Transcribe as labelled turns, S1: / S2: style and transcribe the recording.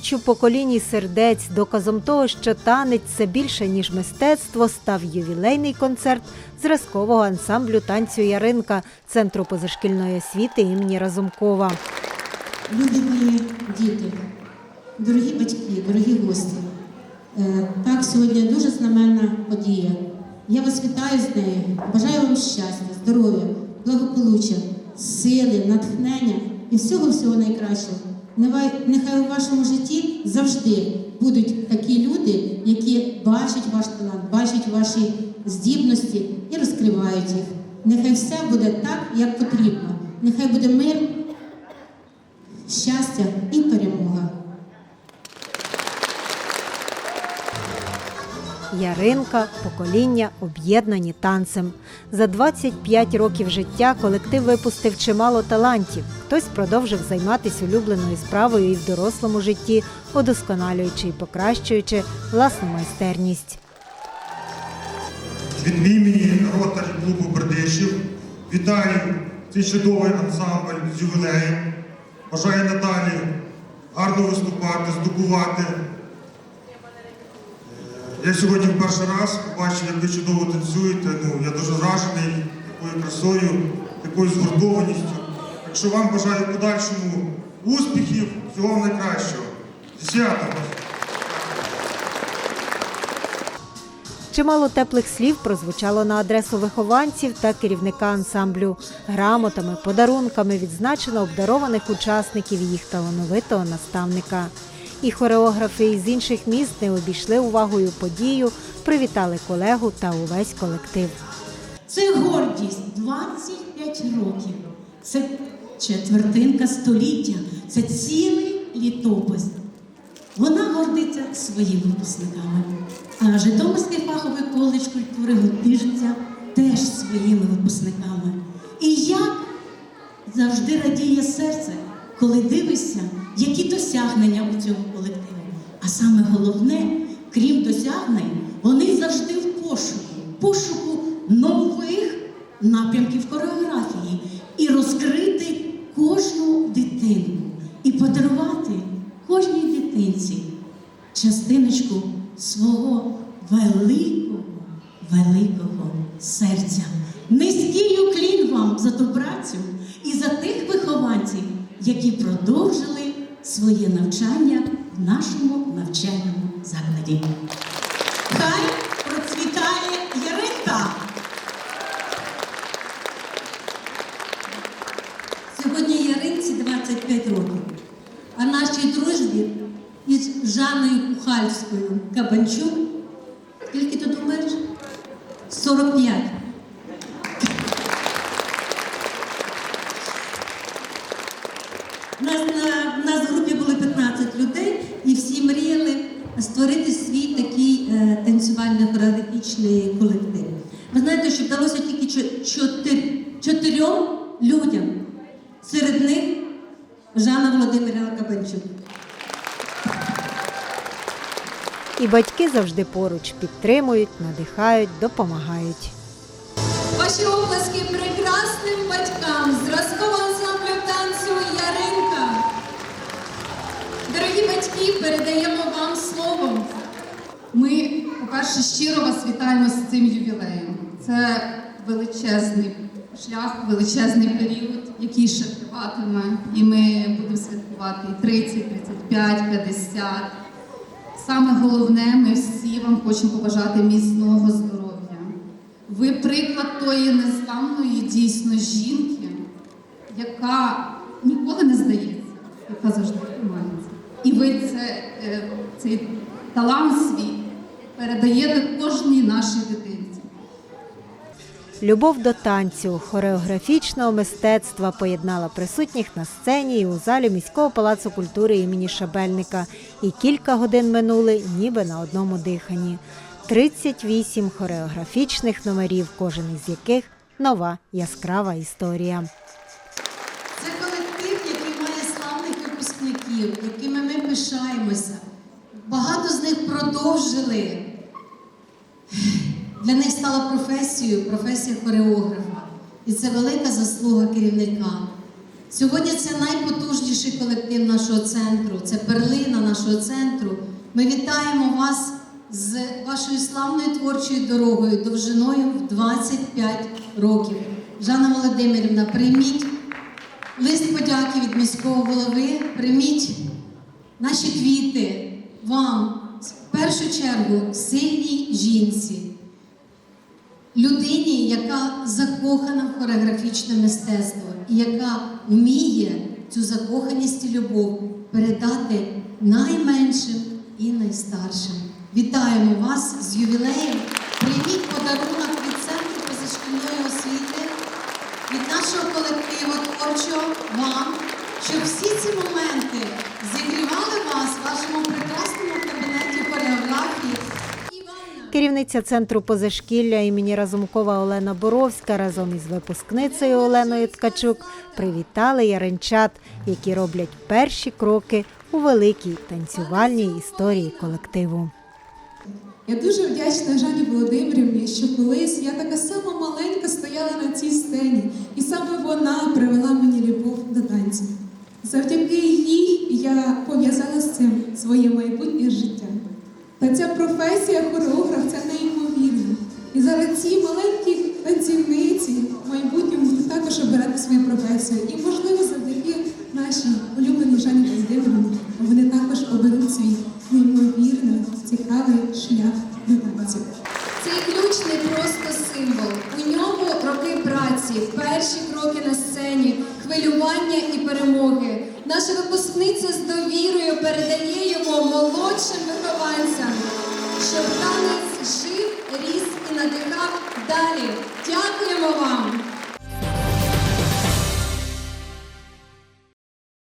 S1: розбудовуючи в поколінні сердець, доказом того, що танець це більше ніж мистецтво, став ювілейний концерт зразкового ансамблю танцю Яринка Центру позашкільної освіти імені Разумкова.
S2: Любі мої діти, дорогі батьки, дорогі гості. Е, Так, сьогодні дуже знаменна подія. Я вас вітаю з нею. Бажаю вам щастя, здоров'я, благополуччя, сили, натхнення і всього-всього найкращого. Нехай, у вашому житті завжди будуть такі люди, які бачать ваш талант, бачать ваші здібності і розкривають їх. Нехай все буде так, як потрібно. Нехай буде мир, щастя і перемога.
S1: Яринка, покоління об'єднані танцем. За 25 років життя колектив випустив чимало талантів. Хтось продовжив займатися улюбленою справою і в дорослому житті, удосконалюючи і покращуючи власну майстерність.
S3: Від імені ротарі клубу Бердишів вітаю цей чудовий ансамбль з ювілеєм. Бажаю надалі гарно виступати, здобувати. Я сьогодні в перший раз побачив, як ви чудово танцюєте. Ну, я дуже вражений такою красою, такою згуртованістю. Так що вам бажаю подальшому успіхів, всього найкращого. Святом!
S1: Чимало теплих слів прозвучало на адресу вихованців та керівника ансамблю. Грамотами, подарунками відзначено обдарованих учасників їх талановитого наставника. І хореографи із інших міст не обійшли увагою подію, привітали колегу та увесь колектив.
S4: Це гордість 25 років. Це четвертинка століття, це цілий літопис. Вона гордиться своїми випускниками. А Житомирський фаховий коледж культури Гутижниця теж своїми випускниками. І як завжди радіє серце, коли дивишся, які досягнення у цьому колективу. А саме головне, крім досягнень, вони завжди в пошуку, пошуку нових напрямків хореографії і розкрити кожну дитину і подарувати кожній дитинці частиночку свого великого, великого серця. Низький уклін вам за ту працю і за тих вихованців, які продовжили своє навчання в нашому навчальному закладі. Хай процвітає Яринка!
S5: Сьогодні Яринці 25 років, а нашій дружбі із Жанною Кухальською Кабанчук, скільки ти думаєш? 45. Нас на, створити свій такий е, танцювально-хореографічний колектив. Ви знаєте, що вдалося тільки чотирьом людям. Серед них Жанна Володимирівна Кабанчук.
S1: І батьки завжди поруч підтримують, надихають, допомагають.
S6: Ваші оплески прекрасним батькам зразкового ансамблю танцю Яринка. Дорогі батьки, передаємо вам слово.
S7: По-перше, щиро вас вітаємо з цим ювілеєм. Це величезний шлях, величезний період, який ще триватиме. І ми будемо святкувати і 30, 35, 50. Саме головне, ми всі вам хочемо побажати міцного здоров'я. Ви приклад тої незламної дійсно жінки, яка ніколи не здається, яка завжди тримається. І ви це, е, цей талант свій передаєте кожній нашій дитинці.
S1: Любов до танцю, хореографічного мистецтва поєднала присутніх на сцені і у залі міського палацу культури імені Шабельника. І кілька годин минули, ніби на одному диханні. 38 хореографічних номерів, кожен із яких нова яскрава історія.
S2: Це колектив, який має славних випускників, якими ми пишаємося. Багато з них продовжили. Для них стала професією, професія хореографа. І це велика заслуга керівника.
S5: Сьогодні це найпотужніший колектив нашого центру, це перлина нашого центру. Ми вітаємо вас з вашою славною творчою дорогою довжиною в 25 років. Жанна Володимирівна, прийміть лист подяки від міського голови, прийміть наші квіти вам в першу чергу сильній жінці, людині, яка закохана в хореографічне мистецтво і яка вміє цю закоханість і любов передати найменшим і найстаршим. Вітаємо вас з ювілеєм. Прийміть подарунок від центру позашкільної освіти, від нашого колективу творчого вам, щоб всі ці моменти зігрівали вас в вашому прекрасному кабінеті
S1: Керівниця центру позашкілля імені Разумкова Олена Боровська разом із випускницею Оленою Ткачук привітали яринчат, які роблять перші кроки у великій танцювальній історії колективу.
S8: Я дуже вдячна Жанні Володимирівні, що колись я така сама маленька стояла на цій сцені, і саме вона привела мені любов до танців. Завдяки їй я пов'язала з цим своє майбутнє життя. Та ця професія хореограф це неймовірно. І зараз ці маленькі танцівниці в майбутньому будуть також обирати свою професію. І можливо завдяки нашій улюбленій Жанні Володимирівні вони також оберуть свій неймовірно цікавий шлях до танців.
S6: Цей ключ не просто символ. У ньому роки праці, перші кроки на сцені, хвилювання і перемоги. Танець